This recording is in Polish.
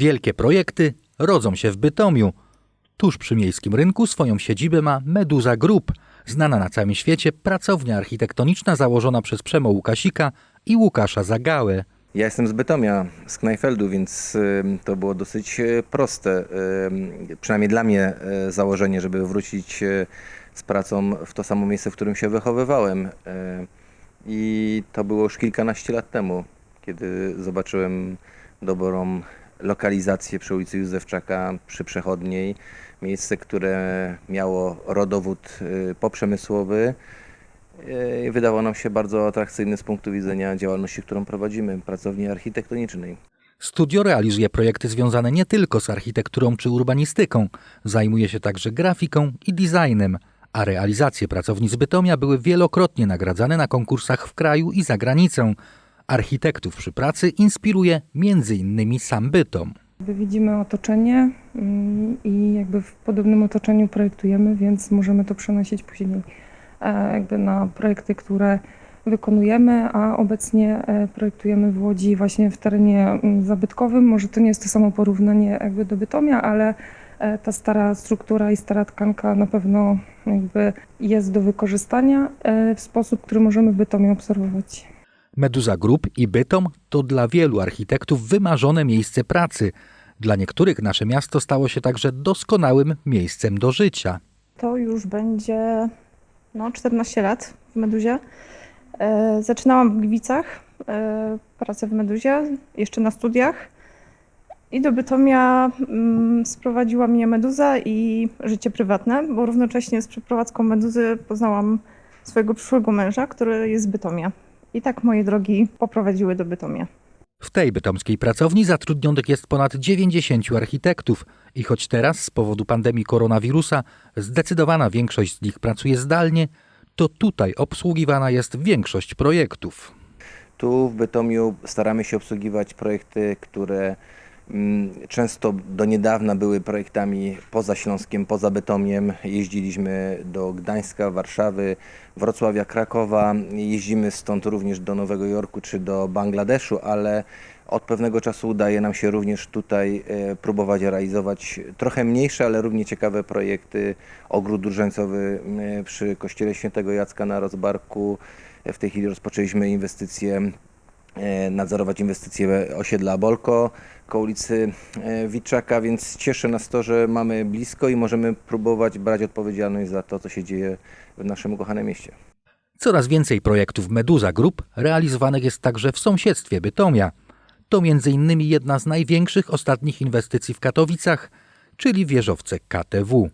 Wielkie projekty rodzą się w Bytomiu. Tuż przy miejskim rynku swoją siedzibę ma Meduza Group, znana na całym świecie pracownia architektoniczna założona przez Przemo Łukasika i Łukasza Zagałę. Ja jestem z Bytomia, z Knajfeldu, więc to było dosyć e, proste, przynajmniej dla mnie e, założenie, żeby wrócić e, z pracą w to samo miejsce, w którym się wychowywałem. I to było już kilkanaście lat temu, kiedy zobaczyłem dobrą lokalizację przy ulicy Józefczaka, przy Przechodniej. Miejsce, które miało rodowód e, poprzemysłowy. E, Wydawał nam się bardzo atrakcyjny z punktu widzenia działalności, którą prowadzimy, pracowni architektonicznej. Studio realizuje projekty związane nie tylko z architekturą czy urbanistyką, zajmuje się także grafiką i designem, a realizacje pracowni z Bytomia były wielokrotnie nagradzane na konkursach w kraju i za granicą. Architektów przy pracy inspiruje m.in. sam Bytom. Widzimy otoczenie mm, i jakby w podobnym otoczeniu projektujemy, więc możemy to przenosić później e, jakby na projekty, które wykonujemy, a obecnie e, projektujemy w Łodzi właśnie w terenie mm, zabytkowym. Może to nie jest to samo porównanie jakby do Bytomia, ale e, ta stara struktura i stara tkanka na pewno jakby jest do wykorzystania w sposób, który możemy w Bytomie obserwować. Meduza Group i Bytom to dla wielu architektów wymarzone miejsce pracy. Dla niektórych nasze miasto stało się także doskonałym miejscem do życia. To już będzie no, 14 lat w Meduzie. E, zaczynałam w Gliwicach e, pracę w Meduzie, jeszcze na studiach. I do Bytomia mm, sprowadziła mnie Meduza i życie prywatne, bo równocześnie z przeprowadzką Meduzy poznałam swojego przyszłego męża, który jest z Bytomia. I tak moje drogi poprowadziły do Bytomia. W tej bytomskiej pracowni zatrudnionych jest ponad 90 architektów i choć teraz z powodu pandemii koronawirusa zdecydowana większość z nich pracuje zdalnie, to tutaj obsługiwana jest większość projektów. Tu w Bytomiu staramy się obsługiwać projekty, które często do niedawna były projektami poza Śląskiem, poza Bytomiem. Jeździliśmy do Gdańska, Warszawy, Wrocławia, Krakowa. Jeździmy stąd również do Nowego Jorku czy do Bangladeszu, ale od pewnego czasu udaje nam się również tutaj e, próbować realizować trochę mniejsze, ale równie ciekawe projekty. Ogród różańcowy e, przy kościele świętego Jacka na Rozbarku. W tej chwili rozpoczęliśmy inwestycje, e, nadzorować inwestycje osiedla Bolko koło ulicy e, Witczaka, więc cieszy nas to, że mamy blisko i możemy próbować brać odpowiedzialność za to, co się dzieje w naszym ukochanym mieście. Coraz więcej projektów Meduza Group realizowanych jest także w sąsiedztwie Bytomia. To m.in. jedna z największych ostatnich inwestycji w Katowicach, czyli wieżowce KTW.